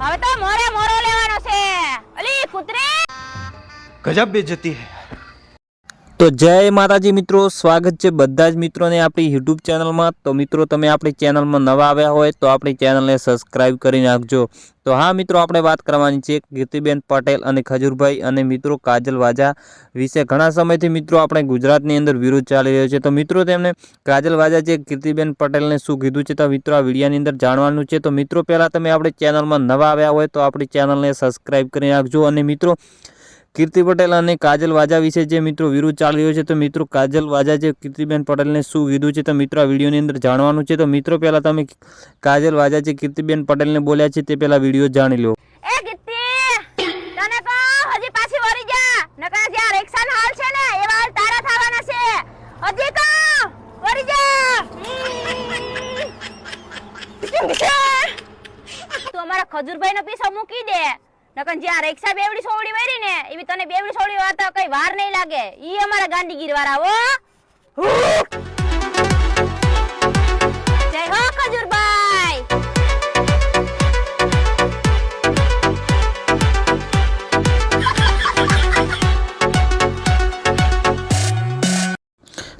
હવે તો મોરે મોરો લેવાનો છે. અલી કુતરે ગજબ બેજતી હે. તો જય માતાજી મિત્રો, સ્વાગત છે બધા જ મિત્રોને આપણી યુટ્યુબ ચેનલમાં. તો મિત્રો, તમે આપણી ચેનલમાં નવા આવ્યા હોય તો આપણી ચેનલને સબસ્ક્રાઈબ કરી નાખજો. તો હા મિત્રો, આપણે વાત કરવાની છે કીર્તિબેન પટેલ અને ખજૂરભાઈ અને મિત્રો કાજલ વાજા વિશે. ઘણા સમયથી મિત્રો આપણે ગુજરાતની અંદર વિરોધ ચાલી રહ્યો છે. તો મિત્રો, તેમને કાજલ વાજા જે કીર્તિબેન પટેલને શું કીધું છે તો મિત્રો આ વિડીયાની અંદર જાણવાનું છે. તો મિત્રો, પહેલાં તમે આપણી ચેનલમાં નવા આવ્યા હોય તો આપણી ચેનલને સબસ્ક્રાઈબ કરી નાખજો. અને મિત્રો કીર્તિ પટેલ અને કાજલ વાજા વિશે જે મિત્રો વિરોધ ચાલી રહ્યો છે, તો મિત્રો કાજલ વાજા જે કીર્તિબેન પટેલને શું કીધું છે, તો મિત્રો આ વિડીયોની અંદર જાણવાનું છે. તો મિત્રો, પહેલાં તમે કાજલ વાજા જે કીર્તિબેન પટેલને બોલ્યા છે, તે પહેલા વીડિયો જાણી લો. તું અમારા ખજુરભાઈ નો પીછો મૂકી દે. નકર જ્યાં રેક્ષા બેવડી સોવડી વેરી ને એવી તને બેવડી સોવડી વાત કઈ વાર નહીં લાગે. ઈ અમારા ગાંધીગીર વાળા હો.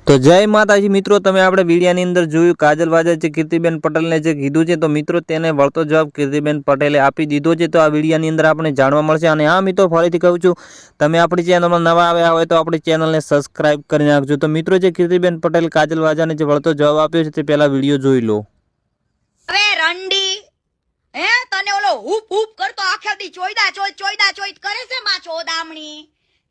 તો જય માતાજી મિત્રો, તમે આપણે વિડીયાની અંદર જોયું, કાજલ વાજા છે, કીર્તિબેન પટેલને જે કીધું છે, તો મિત્રો તેને વળતો જવાબ કીર્તિબેન પટેલે આપી દીધો છે, તો આ વિડીયાની અંદર આપણે જાણવા મળશે. અને આ મિત્રો, ફરીથી કહું છું, તમે આપણી ચેનલમાં નવા આવ્યા હોય, તો આપણી ચેનલને સબસ્ક્રાઇબ કરી નાખજો. તો મિત્રો જે કીર્તિબેન પટેલ, કાજલ વાજાને જે વળતો જવાબ આપ્યો છે, તે પહેલા વીડિયો જોઈ લો. હવે રંડી, હે, તને ઓલો હુપ હુપ કરતો આખા દી ચોય, ચોયદા ચોઈત કરે છે, માં ચોદામણી,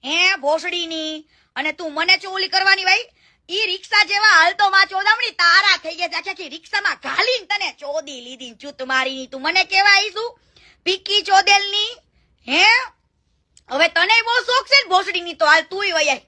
હે, ભોસડીની, અને તું મને ચોલી કરવાની ભાઈ? ઈ રિક્ષા જેવા હાલતો માં ચોદામણી તારા થઈ ગયા આખી આખી રિક્ષામાં ઘાલીને તને ચોદી લીધી? ચૂત મારીની તું. મને કેવા આવીશું પીકી ચોદેલની? હે? હવે તને બહુ શોખ છે ભોસડીની તો હાલ તુંય વઈ આય